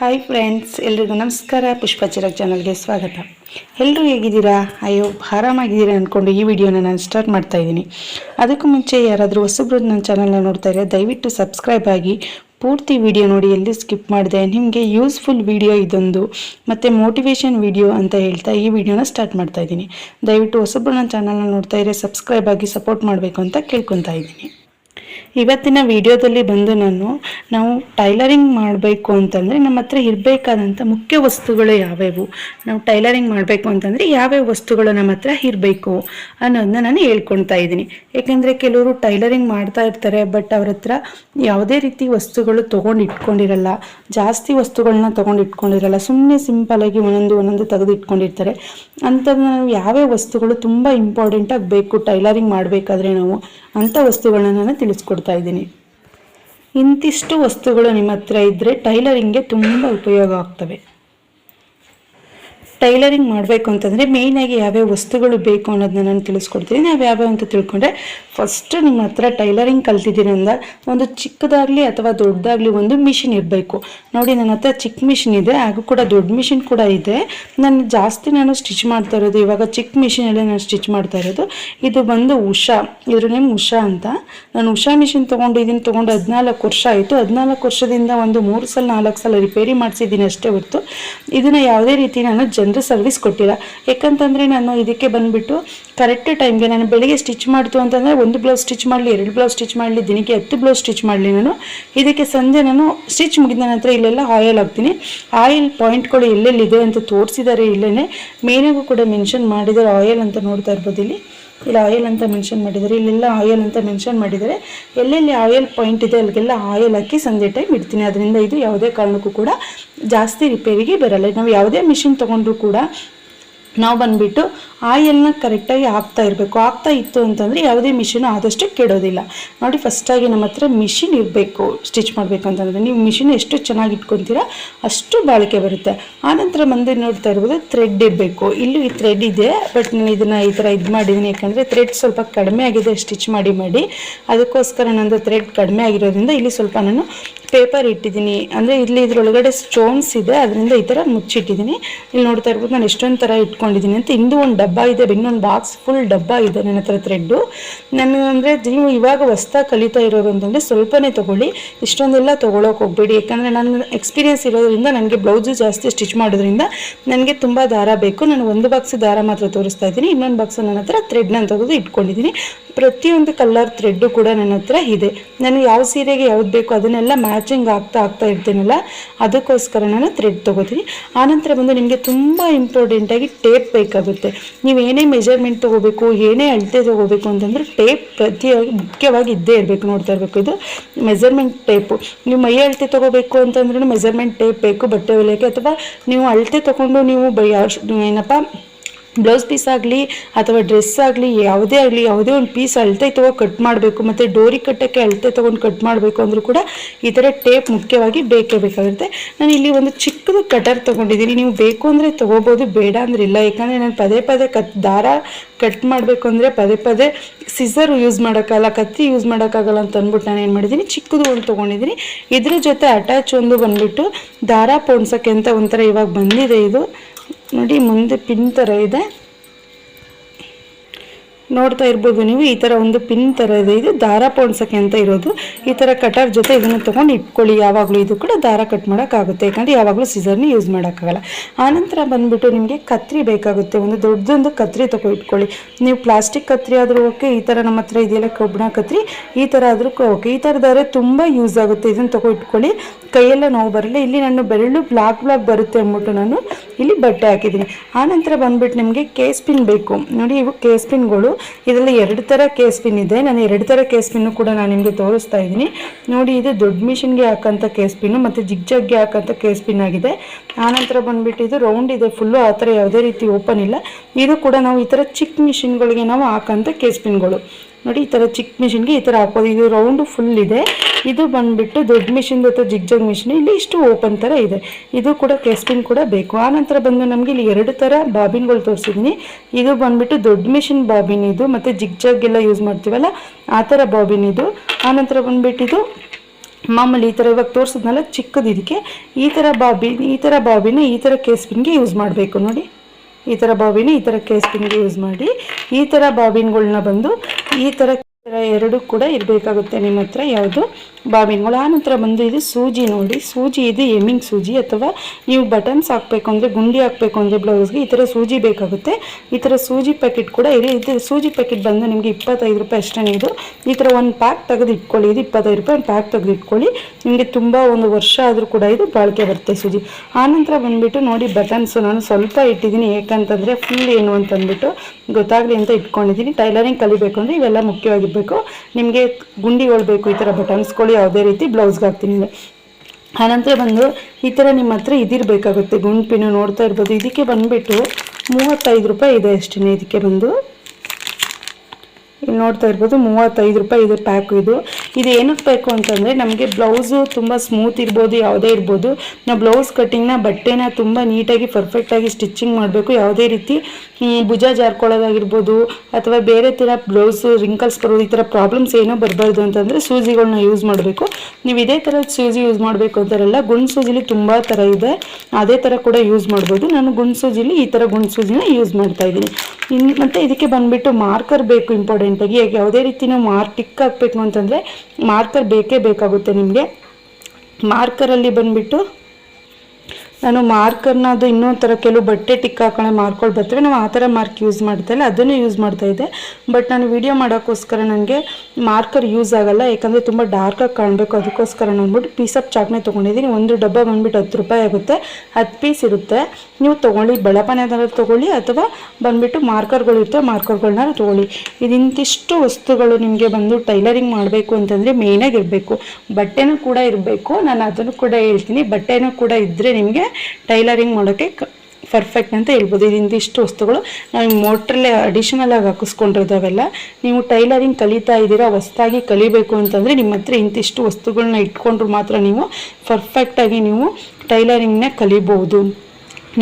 Hi friends ಎಲ್ರಿಗೂ ನಮಸ್ಕಾರ. ಪುಷ್ಪ ಚಿರಕ್ ಚಾನಲ್ಗೆ ಸ್ವಾಗತ. ಎಲ್ಲರೂ ಹೇಗಿದ್ದೀರಾ? ಅಯ್ಯೋ, ಆರಾಮಾಗಿದ್ದೀರಾ ಅಂದ್ಕೊಂಡು ಈ ವಿಡಿಯೋನ ನಾನು ಸ್ಟಾರ್ಟ್ ಮಾಡ್ತಾ ಇದ್ದೀನಿ. ಅದಕ್ಕೂ ಮುಂಚೆ ಯಾರಾದರೂ ಹೊಸಬ್ರು ನನ್ನ ಚಾನಲ್ನ ನೋಡ್ತಾ ಇದ್ದಾರೆ ದಯವಿಟ್ಟು ಸಬ್ಸ್ಕ್ರೈಬ್ ಆಗಿ ಪೂರ್ತಿ ವಿಡಿಯೋ ನೋಡಿ, ಎಲ್ಲಿ ಸ್ಕಿಪ್ ಮಾಡಿದೆ, ನಿಮಗೆ ಯೂಸ್ಫುಲ್ ವಿಡಿಯೋ ಇದೊಂದು, ಮತ್ತು ಮೋಟಿವೇಶನ್ ವಿಡಿಯೋ ಅಂತ ಹೇಳ್ತಾ ಈ ವಿಡಿಯೋನ ಸ್ಟಾರ್ಟ್ ಮಾಡ್ತಾ ಇದ್ದೀನಿ. ದಯವಿಟ್ಟು ಹೊಸಬ್ರು ನನ್ನ ಚಾನಲ್ನ ನೋಡ್ತಾ ಇದ್ರೆ ಸಬ್ಸ್ಕ್ರೈಬ್ ಆಗಿ ಸಪೋರ್ಟ್ ಮಾಡಬೇಕು ಅಂತ ಕೇಳ್ಕೊತಾ ಇದ್ದೀನಿ. ಇವತ್ತಿನ ವಿಡಿಯೋದಲ್ಲಿ ಬಂದು ನಾನು ನಾವು ಟೈಲರಿಂಗ್ ಮಾಡಬೇಕು ಅಂತಂದರೆ ನಮ್ಮ ಹತ್ರ ಇರಬೇಕಾದಂಥ ಮುಖ್ಯ ವಸ್ತುಗಳು ಯಾವ್ಯಾವು? ನಾವು ಟೈಲರಿಂಗ್ ಮಾಡಬೇಕು ಅಂತಂದರೆ ಯಾವ್ಯಾವ ವಸ್ತುಗಳು ನಮ್ಮ ಹತ್ರ ಇರಬೇಕು ಅನ್ನೋದನ್ನ ನಾನು ಹೇಳ್ಕೊಳ್ತಾ ಇದ್ದೀನಿ. ಏಕೆಂದರೆ ಕೆಲವರು ಟೈಲರಿಂಗ್ ಮಾಡ್ತಾ ಇರ್ತಾರೆ, ಬಟ್ ಅವ್ರ ಹತ್ರ ಯಾವುದೇ ರೀತಿ ವಸ್ತುಗಳು ತೊಗೊಂಡು ಇಟ್ಕೊಂಡಿರಲ್ಲ ಜಾಸ್ತಿ ವಸ್ತುಗಳನ್ನ ತೊಗೊಂಡು ಇಟ್ಕೊಂಡಿರಲ್ಲ ಸುಮ್ಮನೆ ಸಿಂಪಲಾಗಿ ಒಂದೊಂದು ಒಂದೊಂದು ತೆಗೆದು ಇಟ್ಕೊಂಡಿರ್ತಾರೆ ಅಂಥದ್ದು ನಾವು ಯಾವ್ಯಾವ ವಸ್ತುಗಳು ತುಂಬ ಇಂಪಾರ್ಟೆಂಟಾಗಿ ಬೇಕು ಟೈಲರಿಂಗ್ ಮಾಡಬೇಕಾದ್ರೆ ನಾವು ಅಂಥ ವಸ್ತುಗಳನ್ನ ನಾನು ತಿಳಿಸ್ಕೊಡ್ತಾ ಇದ್ದೀನಿ. ಇಂತಿಷ್ಟು ವಸ್ತುಗಳು ನಿಮ್ಮ ಹತ್ರ ಇದ್ದರೆ ಟೈಲರಿಂಗ್ಗೆ ತುಂಬ ಉಪಯೋಗ ಆಗ್ತವೆ. ಟೈಲರಿಂಗ್ ಮಾಡಬೇಕು ಅಂತಂದರೆ ಮೇಯ್ನಾಗಿ ಯಾವ್ಯಾವ ವಸ್ತುಗಳು ಬೇಕು ಅನ್ನೋದನ್ನ ನಾನು ತಿಳಿಸ್ಕೊಡ್ತೀನಿ. ನಾವು ಯಾವ್ಯಾವ ಅಂತ ತಿಳ್ಕೊಂಡ್ರೆ ಫಸ್ಟ್ ನಿಮ್ಮ ಹತ್ರ ಟೈಲರಿಂಗ್ ಕಲ್ತಿದ್ದೀರಿ ಅಂದ ಒಂದು ಚಿಕ್ಕದಾಗಲಿ ಅಥವಾ ದೊಡ್ಡದಾಗಲಿ ಒಂದು ಮಿಷಿನ್ ಇರಬೇಕು. ನೋಡಿ ನನ್ನ ಹತ್ರ ಚಿಕ್ಕ ಮಿಷಿನ್ ಇದೆ, ಹಾಗೂ ಕೂಡ ದೊಡ್ಡ ಮಿಷಿನ್ ಕೂಡ ಇದೆ. ನಾನು ಜಾಸ್ತಿ ನಾನು ಸ್ಟಿಚ್ ಮಾಡ್ತಾ ಇರೋದು, ಇವಾಗ ಚಿಕ್ಕ ಮಿಷಿನಲ್ಲೇ ನಾನು ಸ್ಟಿಚ್ ಮಾಡ್ತಾ ಇರೋದು. ಇದು ಬಂದು ಉಷಾ ಇದ್ರ ನೇಮ್ ಉಷಾ ಅಂತ. ನಾನು ಉಷಾ ಮಿಷಿನ್ ತೊಗೊಂಡಿದ್ದೀನಿ, ತೊಗೊಂಡು ಹದಿನಾಲ್ಕು ವರ್ಷ ಆಯಿತು. ಹದಿನಾಲ್ಕು ವರ್ಷದಿಂದ ಒಂದು ಮೂರು ಸಲ, ನಾಲ್ಕು ಸಲ ರಿಪೇರಿ ಮಾಡಿಸಿದ್ದೀನಿ ಅಷ್ಟೇ ಹೊರತು. ಇದನ್ನು ಯಾವುದೇ ರೀತಿ ನಾನು ಜನರ ಸರ್ವಿಸ್ ಕೊಟ್ಟಿಲ್ಲ. ಯಾಕಂತಂದರೆ ನಾನು ಇದಕ್ಕೆ ಬಂದುಬಿಟ್ಟು ಕರೆಕ್ಟ್ ಟೈಮ್ಗೆ ನಾನು ಬೆಳಿಗ್ಗೆ ಸ್ಟಿಚ್ ಮಾಡ್ತು ಅಂತಂದರೆ ಒಂದು ಬ್ಲೌಸ್ ಸ್ಟಿಚ್ ಮಾಡಲಿ, ಎರಡು ಬ್ಲೌಸ್ ಸ್ಟಿಚ್ ಮಾಡಲಿ, ದಿನಕ್ಕೆ ಹತ್ತು ಬ್ಲೌಸ್ ಸ್ಟಿಚ್ ಮಾಡಲಿ ನಾನು. ಇದಕ್ಕೆ ಸಂಜೆ ನಾನು ಸ್ಟಿಚ್ ಮುಗಿದ ನಂತರ ಇಲ್ಲೆಲ್ಲ ಆಯಿಲ್ ಹಾಕ್ತೀನಿ. ಆಯಿಲ್ ಪಾಯಿಂಟ್ಗಳು ಎಲ್ಲೆಲ್ಲಿದೆ ಅಂತ ತೋರಿಸಿದ್ದಾರೆ ಇಲ್ಲೇ ಮೇನಾಗೂ ಕೂಡ ಮೆನ್ಷನ್ ಮಾಡಿದ್ದಾರೆ ಆಯಿಲ್ ಅಂತ ನೋಡ್ತಾ ಇರ್ಬೋದು ಇಲ್ಲಿ. ಇಲ್ಲಿ ಆಯಿಲ್ ಅಂತ ಮೆನ್ಷನ್ ಮಾಡಿದ್ದಾರೆ ಇಲ್ಲೆಲ್ಲ ಆಯಿಲ್ ಅಂತ ಮೆನ್ಷನ್ ಮಾಡಿದ್ದಾರೆ ಎಲ್ಲೆಲ್ಲಿ ಆಯಿಲ್ ಪಾಯಿಂಟ್ ಇದೆ ಅಲ್ಲಿಗೆಲ್ಲ ಆಯಿಲ್ ಹಾಕಿ ಸಂಜೆ ಟೈಮ್ ಇಡ್ತೀನಿ. ಅದರಿಂದ ಇದು ಯಾವುದೇ ಕಾರಣಕ್ಕೂ ಕೂಡ ಜಾಸ್ತಿ ರಿಪೇರಿಗೆ ಬರಲ್ಲ. ನಾವು ಯಾವುದೇ ಮಿಷಿನ್ ತೊಗೊಂಡ್ರು ಕೂಡ ನಾವು ಬಂದುಬಿಟ್ಟು ಆಯಿಲ್ನ ಕರೆಕ್ಟಾಗಿ ಹಾಕ್ತಾ ಇರಬೇಕು. ಹಾಕ್ತಾ ಇತ್ತು ಅಂತಂದರೆ ಯಾವುದೇ ಮಿಷಿನ್ ಆದಷ್ಟು ಕೆಡೋದಿಲ್ಲ. ನೋಡಿ, ಫಸ್ಟಾಗಿ ನಮ್ಮ ಹತ್ರ ಮಿಷಿನ್ ಇರಬೇಕು, ಸ್ಟಿಚ್ ಮಾಡಬೇಕು ಅಂತಂದರೆ. ನೀವು ಮಿಷಿನ್ ಎಷ್ಟು ಚೆನ್ನಾಗಿ ಇಟ್ಕೊತೀರಾ ಅಷ್ಟು ಬಾಳಿಕೆ ಬರುತ್ತೆ. ಆನಂತರ ಮುಂದೆ ನೋಡ್ತಾ ಇರ್ಬೋದು ಥ್ರೆಡ್ ಇರಬೇಕು. ಇಲ್ಲೂ ಈ ಥ್ರೆಡ್ ಇದೆ ಬಟ್ ನಾನು ಇದನ್ನು ಈ ಥರ ಇದು ಮಾಡಿದ್ದೀನಿ ಯಾಕಂದರೆ ಥ್ರೆಡ್ ಸ್ವಲ್ಪ ಕಡಿಮೆ ಆಗಿದೆ, ಸ್ಟಿಚ್ ಮಾಡಿ ಮಾಡಿ. ಅದಕ್ಕೋಸ್ಕರ ನಂದು ಥ್ರೆಡ್ ಕಡಿಮೆ ಆಗಿರೋದ್ರಿಂದ ಇಲ್ಲಿ ಸ್ವಲ್ಪ ನಾನು ಪೇಪರ್ ಇಟ್ಟಿದ್ದೀನಿ. ಅಂದರೆ ಇಲ್ಲಿ ಇದರೊಳಗಡೆ ಸ್ಟೋನ್ಸ್ ಇದೆ, ಅದರಿಂದ ಈ ಥರ ಮುಚ್ಚಿಟ್ಟಿದ್ದೀನಿ. ಇಲ್ಲಿ ನೋಡ್ತಾ ಇರ್ಬೋದು, ನಾನು ಎಷ್ಟೊಂದು ಥರ ಇಟ್ಕೊಂಡಿದ್ದೀನಿ ಅಂತ. ಇಂದು ಒಂದು ಇದೆ ಇನ್ನೊಂದು ಬಾಕ್ಸ್ ಫುಲ್ ಡಬ್ಬ ಇದೆ ನನ್ನ ಹತ್ರ ಥ್ರೆಡ್ಡು ನಾನು ಅಂದರೆ ನೀವು ಇವಾಗ ಹೊಸ್ದಾಗಿ ಕಲಿತಾ ಇರೋರು ಅಂತಂದರೆ ಸ್ವಲ್ಪನೇ ತೊಗೊಳ್ಳಿ. ಇಷ್ಟೊಂದೆಲ್ಲ ತೊಗೊಳಕ್ಕೆ ಹೋಗಬೇಡಿ. ಯಾಕಂದರೆ ನನ್ನ ಎಕ್ಸ್ಪೀರಿಯೆನ್ಸ್ ಇರೋದ್ರಿಂದ ನನಗೆ ಬ್ಲೌಸು ಜಾಸ್ತಿ ಸ್ಟಿಚ್ ಮಾಡೋದ್ರಿಂದ ನನಗೆ ತುಂಬ ದಾರ ಬೇಕು. ನಾನು ಒಂದು ಬಾಕ್ಸ್ ದಾರ ಮಾತ್ರ ತೋರಿಸ್ತಾ ಇದ್ದೀನಿ. ಇನ್ನೊಂದು ಬಾಕ್ಸ್ ನನ್ನ ಹತ್ರ ಥ್ರೆಡ್ನ ತೆಗೆದು ಇಟ್ಕೊಂಡಿದ್ದೀನಿ. ಪ್ರತಿಯೊಂದು ಕಲರ್ ಥ್ರೆಡ್ಡು ಕೂಡ ನನ್ನ ಹತ್ರ ಇದೆ. ನಾನು ಯಾವ ಸೀರೆಗೆ ಯಾವ್ದು ಬೇಕು ಅದನ್ನೆಲ್ಲ ಮ್ಯಾಚಿಂಗ್ ಆಗ್ತಾ ಆಗ್ತಾ ಇರ್ತೀನಲ್ಲ ಅದಕ್ಕೋಸ್ಕರ ನಾನು ಥ್ರೆಡ್ ತೊಗೋತೀನಿ. ಆನಂತರ ಬಂದು ನಿಮಗೆ ತುಂಬ ಇಂಪಾರ್ಟೆಂಟಾಗಿ ಟೇಪ್ ಬೇಕಾಗುತ್ತೆ. ನೀವು ಏನೇ ಮೆಜರ್ಮೆಂಟ್ ತೊಗೋಬೇಕು, ಏನೇ ಅಳತೆ ತೊಗೋಬೇಕು ಅಂತಂದರೆ ಟೇಪ್ ಪ್ರತಿಯಾಗಿ ಮುಖ್ಯವಾಗಿ ಇದ್ದೇ ಇರಬೇಕು, ನೋಡ್ತಾ ಇರಬೇಕು. ಇದು ಮೆಜರ್ಮೆಂಟ್ ಟೇಪು ನೀವು ಮೈ ಅಳತೆ ತೊಗೋಬೇಕು ಅಂತಂದ್ರೂ ಮೆಜರ್ಮೆಂಟ್ ಟೇಪ್ ಬೇಕು, ಬಟ್ಟೆ ಹೊಲಿಯೋಕ್ಕೆ ಅಥವಾ ನೀವು ಅಳತೆ ತೊಗೊಂಡು ನೀವು ಬೈ ಏನಪ್ಪ? ಬ್ಲೌಸ್ ಪೀಸ್ ಆಗಲಿ ಅಥವಾ ಡ್ರೆಸ್ ಆಗಲಿ, ಯಾವುದೇ ಆಗಲಿ, ಯಾವುದೇ ಒಂದು ಪೀಸ್ ಅಳತೆ ತಗೋ ಕಟ್ ಮಾಡಬೇಕು, ಮತ್ತು ಡೋರಿ ಕಟ್ಟೋಕ್ಕೆ ಅಳತೆ ತೊಗೊಂಡು ಕಟ್ ಮಾಡಬೇಕು ಅಂದರೂ ಕೂಡ ಈ ಥರ ಟೇಪ್ ಮುಖ್ಯವಾಗಿ ಬೇಕೇ ಬೇಕಾಗುತ್ತೆ. ನಾನು ಇಲ್ಲಿ ಒಂದು ಚಿಕ್ಕದು ಕಟರ್ ತೊಗೊಂಡಿದ್ದೀನಿ. ನೀವು ಬೇಕು ಅಂದರೆ ತೊಗೋಬೋದು, ಬೇಡ ಅಂದ್ರೆ ಇಲ್ಲ. ಯಾಕಂದರೆ ನಾನು ಪದೇ ಪದೇ ಕತ್ ದಾರ ಕಟ್ ಮಾಡಬೇಕು ಅಂದರೆ ಪದೇ ಪದೇ ಸಿಸರ್ ಯೂಸ್ ಮಾಡೋಕ್ಕಾಗಲ್ಲ, ಕತ್ತಿ ಯೂಸ್ ಮಾಡೋಕ್ಕಾಗಲ್ಲ ಅಂತ ಅಂದ್ಬಿಟ್ಟು ನಾನು ಏನು ಮಾಡಿದ್ದೀನಿ, ಚಿಕ್ಕದು ಒಂದು ತೊಗೊಂಡಿದ್ದೀನಿ. ಇದ್ರ ಜೊತೆ ಅಟ್ಯಾಚ್ ಒಂದು ಬಂದುಬಿಟ್ಟು ದಾರ ಪೋಣ್ಸೋಕ್ಕೆ ಅಂತ ಒಂಥರ ಇವಾಗ ಬಂದಿದೆ ಇದು. ನೋಡಿ ಮುಂದೆ ಪಿನ್ ಥರ ಇದೆ. ನೋಡ್ತಾ ಇರ್ಬೋದು ನೀವು, ಈ ಥರ ಒಂದು ಪಿನ್ ಥರ ಇದೆ. ಇದು ದಾರ ಪೋಣ್ಸೋಕ್ಕೆ ಅಂತ ಇರೋದು. ಈ ಥರ ಕಟರ್ ಜೊತೆ ಇದನ್ನು ತೊಗೊಂಡು ಇಟ್ಕೊಳ್ಳಿ. ಯಾವಾಗಲೂ ಇದು ಕೂಡ ದಾರ ಕಟ್ ಮಾಡೋಕ್ಕಾಗುತ್ತೆ. ಯಾಕಂದರೆ ಯಾವಾಗಲೂ ಸೀಸರ್ನ ಯೂಸ್ ಮಾಡೋಕ್ಕಾಗಲ್ಲ. ಆನಂತರ ಬಂದುಬಿಟ್ಟು ನಿಮಗೆ ಕತ್ರಿ ಬೇಕಾಗುತ್ತೆ. ಒಂದು ದೊಡ್ಡದೊಂದು ಕತ್ರಿ ತಗೋ ಇಟ್ಕೊಳ್ಳಿ. ನೀವು ಪ್ಲಾಸ್ಟಿಕ್ ಕತ್ರಿ ಆದರೂ ಓಕೆ ಈ ಥರ ನಮ್ಮ ಹತ್ರ ಇದೆಯಲ್ಲ, ಕಬ್ಬಿಣ ಕತ್ರಿ, ಈ ಥರ ಆದರೂ ಓಕೆ ಈ ಥರದಾದ್ರೆ ತುಂಬ ಯೂಸ್ ಆಗುತ್ತೆ. ಇದನ್ನು ತಗೋ ಇಟ್ಕೊಳ್ಳಿ. ಕೈಯೆಲ್ಲ ನೋವು ಬರಲ್ಲ. ಇಲ್ಲಿ ನಾನು ಬೆರಳು ಬ್ಲಾಕ್ ಬ್ಲಾಕ್ ಬರುತ್ತೆ ಅಂದ್ಬಿಟ್ಟು ನಾನು ಇಲ್ಲಿ ಬಟ್ಟೆ ಹಾಕಿದ್ದೀನಿ. ಆನಂತರ ಬಂದುಬಿಟ್ಟು ನಿಮಗೆ ಕೇಸ್ ಪಿನ್ ಬೇಕು. ನೋಡಿ, ಇವು ಕೇಸ್ ಪಿನ್ಗಳು ಇದರಲ್ಲಿ ಎರಡು ಥರ ಕೇಸ್ ಪಿನ್ ಇದೆ. ನಾನು ಎರಡು ಥರ ಕೇಸ್ ಪಿನ್ನು ಕೂಡ ನಾನು ನಿಮಗೆ ತೋರಿಸ್ತಾ ಇದ್ದೀನಿ. ನೋಡಿ, ಇದು ದೊಡ್ಡ ಮಿಷಿನ್ಗೆ ಹಾಕೋಂಥ ಕೇಸ್ ಪಿನ್ನು ಮತ್ತು ಜಿಗ್ಜಾಗ್ಗೆ ಹಾಕೋಂಥ ಕೇಸ್ ಪಿನ್ ಆಗಿದೆ. ಆನಂತರ ಬಂದ್ಬಿಟ್ಟು ಇದು ರೌಂಡ್ ಇದೆ ಫುಲ್ಲು ಆ ಥರ ಯಾವುದೇ ರೀತಿ ಓಪನ್ ಇಲ್ಲ. ಇದು ಕೂಡ ನಾವು ಈ ಥರ ಚಿಕ್ಕ ಮಿಷಿನ್ಗಳಿಗೆ ನಾವು ಹಾಕೋಂಥ ಕೇಸ್ ಪಿನ್ಗಳು ನೋಡಿ, ಈ ಥರ ಚಿಕ್ಕ ಮಿಷಿನ್ಗೆ ಈ ಥರ ಹಾಕೋದು ಇದು ರೌಂಡು ಫುಲ್ ಇದೆ. ಇದು ಬಂದುಬಿಟ್ಟು ದೊಡ್ಡ ಮಿಷಿನ್ ಅಥವಾ ಜಿಗ್ಜಗ್ ಮಿಷಿನ್ ಇಲ್ಲಿ ಇಷ್ಟು ಓಪನ್ ಥರ ಇದೆ. ಇದು ಕೂಡ ಕೇಸ್ಪಿನ್ ಕೂಡ ಬೇಕು. ಆನಂತರ ಬಂದು ನಮಗೆ ಇಲ್ಲಿ ಎರಡು ಥರ ಬಾಬಿನ್ಗಳು ತೋರಿಸಿದ್ನಿ ಇದು ಬಂದುಬಿಟ್ಟು ದೊಡ್ಡ ಮಿಷಿನ್ ಬಾಬಿನ್ ಇದು, ಮತ್ತು ಎಲ್ಲ ಯೂಸ್ ಮಾಡ್ತೀವಲ್ಲ, ಆ ಥರ ಬಾಬಿನ್ ಇದು. ಆನಂತರ ಬಂದುಬಿಟ್ಟು ಇದು ಮಾಮೂಲಿ ಈ ಥರ ಇವಾಗ ತೋರಿಸಿದ್ನಲ್ಲ ಚಿಕ್ಕದು ಇದಕ್ಕೆ ಈ ಥರ ಬಾಬಿನ್, ಈ ಥರ ಬಾಬಿನ ಈ ಥರ ಕೇಸ್ಪಿನ್ಗೆ ಯೂಸ್ ಮಾಡಬೇಕು ನೋಡಿ. ಈ ಥರ ಬಾಬಿನ ಈ ಥರ ಕೇಸ್ಪಿನ್ಗೆ ಯೂಸ್ ಮಾಡಿ ಈ ಥರ ಬಾಬಿನ್ಗಳ್ನ ಬಂದು ಈ ಥರ ಎರಡು ಕೂಡ ಇರಬೇಕಾಗುತ್ತೆ ನಿಮ್ಮ ಹತ್ರ. ಯಾವುದು? ಬಾಬಿನ್ಗಳು ಆನಂತರ ಬಂದು ಇದು ಸೂಜಿ ನೋಡಿ. ಸೂಜಿ ಇದು ಎಮ್ಮಿಂಗ್ ಸೂಜಿ ಅಥವಾ ನೀವು ಬಟನ್ಸ್ ಹಾಕಬೇಕು ಅಂದರೆ ಗುಂಡಿ ಹಾಕಬೇಕು ಅಂದರೆ ಬ್ಲೌಸ್ಗೆ ಈ ಥರ ಸೂಜಿ ಬೇಕಾಗುತ್ತೆ. ಈ ಥರ ಸೂಜಿ ಪ್ಯಾಕೆಟ್ ಕೂಡ ಇದೆ ಇದು ಸೂಜಿ ಪ್ಯಾಕೆಟ್ ಬಂದು ನಿಮಗೆ ಇಪ್ಪತ್ತೈದು ರೂಪಾಯಿ ಅಷ್ಟೇ ಇದು ಈ ಥರ ಒಂದು ಪ್ಯಾಕ್ ತೆಗೆದು ಇಟ್ಕೊಳ್ಳಿ. ಇದು ಇಪ್ಪತ್ತೈದು ರೂಪಾಯಿ ಒಂದು ಪ್ಯಾಕ್ ತೆಗೆದು ಇಟ್ಕೊಳ್ಳಿ. ನಿಮಗೆ ತುಂಬ ಒಂದು ವರ್ಷ ಆದರೂ ಕೂಡ ಇದು ಬಾಳಿಕೆ ಬರುತ್ತೆ ಸೂಜಿ. ಆನಂತರ ಬಂದುಬಿಟ್ಟು ನೋಡಿ ಬಟನ್ಸು ನಾನು ಸ್ವಲ್ಪ ಇಟ್ಟಿದ್ದೀನಿ. ಏಕಂತಂದರೆ ಫುಲ್ ಏನು ಅಂತಂದ್ಬಿಟ್ಟು ಗೊತ್ತಾಗಲಿ ಅಂತ ಇಟ್ಕೊಂಡಿದ್ದೀನಿ. ಟೈಲರಿಂಗ್ ಕಲಿಬೇಕು ಅಂದರೆ ಇವೆಲ್ಲ ಮುಖ್ಯವಾಗಿರಬೇಕು ನಿಮಗೆ ಗುಂಡಿಗಳು ಬೇಕು ಈ ಥರ ಬಟನ್ಸ್ಗಳು ಯಾವುದೇ ರೀತಿ ಬ್ಲೌಸ್ಗೆ ಹಾಕ್ತೀನಿ ಆನಂತರ ಬಂದು ಈ ಥರ ನಿಮ್ಮ ಹತ್ರ ಇದಿರಬೇಕಾಗುತ್ತೆ ಗುಂಪಿನ ನೋಡ್ತಾ ಇರ್ಬೋದು. ಇದಕ್ಕೆ ಬಂದುಬಿಟ್ಟು ಮೂವತ್ತೈದು ರೂಪಾಯಿ ಇದೆ ಅಷ್ಟೇ ಇದಕ್ಕೆ ಬಂದು. ಇಲ್ಲಿ ನೋಡ್ತಾ ಇರ್ಬೋದು, ಮೂವತ್ತೈದು ರೂಪಾಯಿ ಇದು ಪ್ಯಾಕು ಇದು. ಇದು ಏನಕ್ಕೆ ಬೇಕು ಅಂತಂದರೆ, ನಮಗೆ ಬ್ಲೌಸು ತುಂಬ ಸ್ಮೂತ್ ಇರ್ಬೋದು, ಯಾವುದೇ ಇರ್ಬೋದು. ನಾವು ಬ್ಲೌಸ್ ಕಟ್ಟಿಂಗ್ನ ಬಟ್ಟೆನ ತುಂಬ ನೀಟಾಗಿ ಪರ್ಫೆಕ್ಟಾಗಿ ಸ್ಟಿಚಿಂಗ್ ಮಾಡಬೇಕು. ಯಾವುದೇ ರೀತಿ ಭುಜ ಜಾರ್ಕೊಳ್ಳೋದಾಗಿರ್ಬೋದು, ಅಥವಾ ಬೇರೆ ಥರ ಬ್ಲೌಸು ರಿಂಕಲ್ಸ್ ಬರೋದು ಈ ಥರ ಪ್ರಾಬ್ಲಮ್ಸ್ ಏನೋ ಬರಬಾರ್ದು ಅಂತಂದರೆ ಸೂಜಿಗಳನ್ನ ಯೂಸ್ ಮಾಡಬೇಕು. ನೀವು ಇದೇ ಥರ ಸೂಜಿ ಯೂಸ್ ಮಾಡಬೇಕು ಅಂತಾರಲ್ಲ, ಗುಂಡ್ ಸೂಜಿಲಿ ತುಂಬ ಥರ ಇದೆ. ಅದೇ ಥರ ಕೂಡ ಯೂಸ್ ಮಾಡ್ಬೋದು. ನಾನು ಗುಂಡ್ ಸೂಜಿಲಿ ಈ ಥರ ಗುಂಡ್ ಸೂಜಿನ ಯೂಸ್ ಮಾಡ್ತಾ ಇದ್ದೀನಿ. ಇನ್ನು ಮತ್ತು ಇದಕ್ಕೆ ಬಂದುಬಿಟ್ಟು ಮಾರ್ಕರ್ ಬೇಕು ಇಂಪಾರ್ಟೆಂಟಾಗಿ ಹೇಗೆ ಯಾವುದೇ ರೀತಿ ನಾವು ಮಾರ್ಕ್ ಟಿಕ್ ಹಾಕಬೇಕು ಅಂತಂದರೆ ಮಾರ್ಕರ್ ಬೇಕೇ ಬೇಕಾಗುತ್ತೆ ನಿಮಗೆ. ಮಾರ್ಕರಲ್ಲಿ ಬಂದುಬಿಟ್ಟು ನಾನು ಮಾರ್ಕರ್ನ ಅದು ಇನ್ನೊಂದು ಥರ ಕೆಲವು ಬಟ್ಟೆ ಟಿಕ್ ಹಾಕೊಳ್ಳೆ ಮಾರ್ಕ್ಗಳು ಬರ್ತವೆ. ನಾವು ಆ ಥರ ಮಾರ್ಕ್ ಯೂಸ್ ಮಾಡ್ತಾ ಇಲ್ಲ. ಅದನ್ನೇ ಯೂಸ್ ಮಾಡ್ತಾ ಇದ್ದೆ. ಬಟ್ ನಾನು ವಿಡಿಯೋ ಮಾಡೋಕ್ಕೋಸ್ಕರ ನನಗೆ ಮಾರ್ಕರ್ ಯೂಸ್ ಆಗಲ್ಲ. ಯಾಕಂದರೆ ತುಂಬ ಡಾರ್ಕಾಗಿ ಕಾಣಬೇಕು. ಅದಕ್ಕೋಸ್ಕರ ನಾನು ಪೀಸ್ ಆಫ್ ಚಾಕ್ನೇ ತೊಗೊಂಡಿದ್ದೀನಿ. ಒಂದು ಡಬ್ಬ ಬಂದುಬಿಟ್ಟು ಹತ್ತು ರೂಪಾಯಿ ಆಗುತ್ತೆ. ಹತ್ತು ಪೀಸ್ ಇರುತ್ತೆ. ನೀವು ತೊಗೊಳ್ಳಿ. ಬಳಪನೆ ಏನಾದ್ರು ತೊಗೊಳ್ಳಿ ಅಥವಾ ಬಂದುಬಿಟ್ಟು ಮಾರ್ಕರ್ಗಳು ಇರ್ತವೆ ಮಾರ್ಕರ್ಗಳನ್ನ ತೊಗೊಳ್ಳಿ. ಇದಿಂತಿಷ್ಟು ವಸ್ತುಗಳು ನಿಮಗೆ ಬಂದು ಟೈಲರಿಂಗ್ ಮಾಡಬೇಕು ಅಂತಂದರೆ ಮೇಯ್ನಾಗಿರಬೇಕು ಬಟ್ಟೆನೂ ಕೂಡ ಇರಬೇಕು. ನಾನು ಅದನ್ನು ಕೂಡ ಹೇಳ್ತೀನಿ. ಬಟ್ಟೆನೂ ಕೂಡ ಇದ್ದರೆ ನಿಮಗೆ ಟೈಲರಿಂಗ್ ಮಾಡೋಕ್ಕೆ ಪರ್ಫೆಕ್ಟ್ ಅಂತ ಹೇಳ್ಬೋದು. ಇದಿಂದಿಷ್ಟು ವಸ್ತುಗಳು ನಾವು ಮೋಟ್ರಲ್ಲೇ ಅಡಿಷನಲ್ ಆಗಿ ಹಾಕಿಸ್ಕೊಂಡಿರೋದವೆಲ್ಲ ನೀವು ಟೈಲರಿಂಗ್ ಕಲಿತಾ ಇದ್ದೀರಾ, ಹೊಸ್ದಾಗಿ ಕಲಿಬೇಕು ಅಂತಂದರೆ ನಿಮ್ಮ ಹತ್ರ ಇಂತಿಷ್ಟು ವಸ್ತುಗಳನ್ನ ಇಟ್ಕೊಂಡ್ರು ಮಾತ್ರ ನೀವು ಪರ್ಫೆಕ್ಟಾಗಿ ನೀವು ಟೈಲರಿಂಗ್ನ ಕಲಿಬೋದು.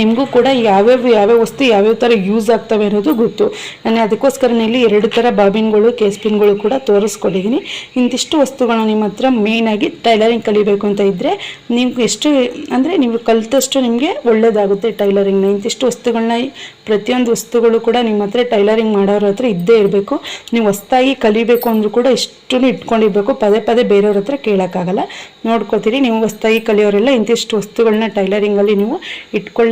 ನಿಮಗೂ ಕೂಡ ಯಾವ್ಯಾವ ಯಾವ್ಯಾವ ವಸ್ತು ಯಾವ್ಯಾವ ಥರ ಯೂಸ್ ಆಗ್ತವೆ ಅನ್ನೋದು ಗೊತ್ತು. ನಾನು ಅದಕ್ಕೋಸ್ಕರ ಇಲ್ಲಿ ಎರಡು ಥರ ಬಾಬಿನ್ಗಳು ಕೇಸ್ ಪಿನ್ಗಳು ಕೂಡ ತೋರಿಸ್ಕೊಟ್ಟಿದ್ದೀನಿ ಇಂತಿಷ್ಟು ವಸ್ತುಗಳನ್ನ ನಿಮ್ಮ ಹತ್ರ ಮೇಯ್ನಾಗಿ ಟೈಲರಿಂಗ್ ಕಲಿಬೇಕು ಅಂತ ಇದ್ದರೆ ನೀವು ಎಷ್ಟು ಅಂದರೆ ನೀವು ಕಲಿತಷ್ಟು ನಿಮಗೆ ಒಳ್ಳೆಯದಾಗುತ್ತೆ ಟೈಲರಿಂಗ್ನ ಇಂತಿಷ್ಟು ವಸ್ತುಗಳನ್ನ ಪ್ರತಿಯೊಂದು ವಸ್ತುಗಳು ಕೂಡ ನಿಮ್ಮ ಹತ್ರ ಟೈಲರಿಂಗ್ ಮಾಡೋರ ಹತ್ರ ಇದ್ದೇ ಇರಬೇಕು. ನೀವು ಹೊಸ್ತಾಗಿ ಕಲಿಬೇಕು ಅಂದರೂ ಕೂಡ ಇಷ್ಟು ಇಟ್ಕೊಂಡಿರಬೇಕು ಪದೇ ಪದೇ ಬೇರೆಯವ್ರ ಹತ್ರ ಕೇಳೋಕ್ಕಾಗಲ್ಲ. ನೋಡ್ಕೋತೀರಿ, ನೀವು ಹೊಸ್ತಾಗಿ ಕಲಿಯೋರೆಲ್ಲ ಇಂತಿಷ್ಟು ವಸ್ತುಗಳನ್ನ ಟೈಲರಿಂಗಲ್ಲಿ ನೀವು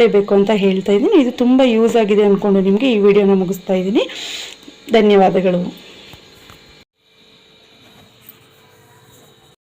ಇಟ್ಕೊಳ್ಳೇಬೇಕು ಅಂತ ಹೇಳ್ತಾ ಇದ್ದೀನಿ. ಇದು ತುಂಬ ಯೂಸ್ ಆಗಿದೆ ಅಂದ್ಕೊಂಡು ನಿಮಗೆ ಈ ವಿಡಿಯೋನ ಮುಗಿಸ್ತಾ ಇದ್ದೀನಿ. ಧನ್ಯವಾದಗಳು.